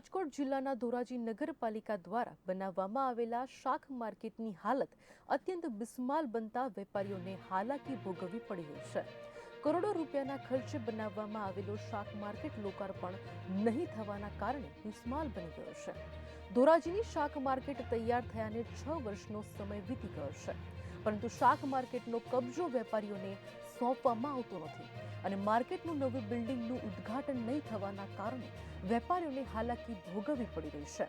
રાજકોટ જિલ્લાના ધોરાજી નગરપાલિકા દ્વારા બનાવવામાં આવેલા શાક માર્કેટની હાલત અત્યંત બિસ્માલ બનતા વેપારીઓને હાલાકી ભોગવવી પડી રહી છે. કરોડો રૂપિયાના ખર્ચે બનાવવામાં આવેલો શાક માર્કેટ લોકાર્પણ નહીં થવાના કારણે બિસ્માલ બની ગયો છે. ધોરાજીની શાક માર્કેટ તૈયાર થયાને છ વર્ષનો સમય વીતી ગયો છે. પરંતુ શાક માર્કેટનો કબજો વેપારીઓને સોંપવામાં આવતો નથી અને માર્કેટનું નવું બિલ્ડિંગનું ઉદ્ઘાટન નહીં થવાના કારણે વેપારીઓને હાલાકી ભોગવવી પડી રહી છે.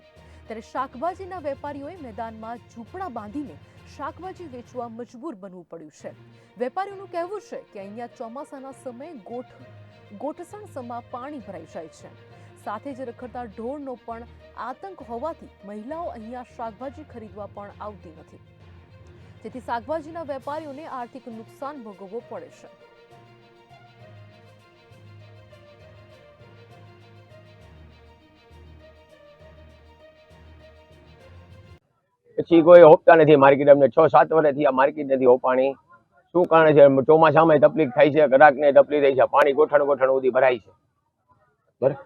ત્યારે શાકભાજીના વેપારીઓએ મેદાનમાં ઝૂંપડા બાંધીને શાકભાજી વેચવા મજબૂર બનવું પડ્યું છે. વેપારીઓનું કહેવું છે કે અહીંયા ચોમાસાના સમયે ગોઠ ગોઠસણ સમા પાણી ભરાઈ જાય છે. સાથે જ રખડતા ઢોરનો પણ આતંક હોવાથી મહિલાઓ અહીંયા શાકભાજી ખરીદવા પણ આવતી નથી. જેથી શાકભાજીના વેપારીઓને આર્થિક નુકસાન ભોગવવો પડે છે. પછી કોઈ હોપતા નથી માર્કેટ અમને છ, સાત વર્ષથી આ માર્કેટ નથી હોપાણી. શું કારણ છે? ચોમાસામાં તકલીફ થાય છે ગ્રાહકને તકલીફ થાય છે, પાણી ગોઠણ ગોઠણ સુધી ભરાય છે. બરાબર?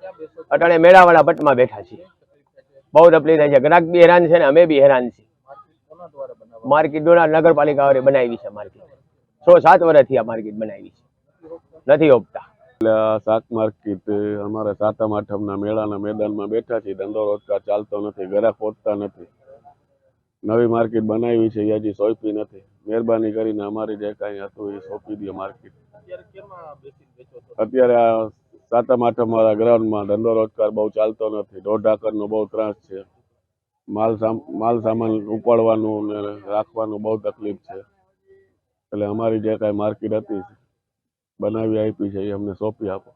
અટાણે મેળાવાળા ભટ્ટમાં બેઠા છીએ. બહુ તકલીફ થાય છે. ગ્રાહક બી હેરાન છે ને અમે બી હેરાન છીએ. માર્કેટ ડોના નગરપાલિકા વાળે બનાવી છે માર્કેટ. છ સાત વર્ષથી આ માર્કેટ બનાવી છે. નથી ઓપતા શાક માર્કેટ અમારા સાતમ આઠમના મેળાના મેદાનમાં બેઠા છીએ. ધંધો રોજગાર ચાલતો નથી ગ્રાહક પહોંચતા નથી. નવી માર્કેટ બનાવી છે એ હજી સોંપી નથી. મહેરબાની કરીને અમારી જે કાંઈ હતું એ સોંપી દે માર્કેટ. અત્યારે આ સાતમ આઠમ વાળા ગ્રાઉન્ડમાં ધંધો રોજગાર બહુ ચાલતો નથી. દોઢ ઢાકરનો બહુ ત્રાસ છે. માલ સામ માલ સામાન ઉપાડવાનું ને રાખવાનું બહુ તકલીફ છે. એટલે અમારી જે કાંઈ માર્કેટ હતી બનાવી આપી છે એ અમને સોંપી આપો.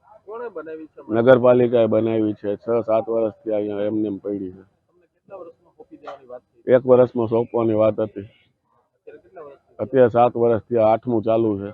બનાવી છે નગરપાલિકાએ બનાવી છે. છ સાત વર્ષથી અહીંયા એમને પડી છે. એક વર્ષમાં સોંપવાની વાત હતી. અત્યારે સાત વર્ષથી આઠમું ચાલુ છે.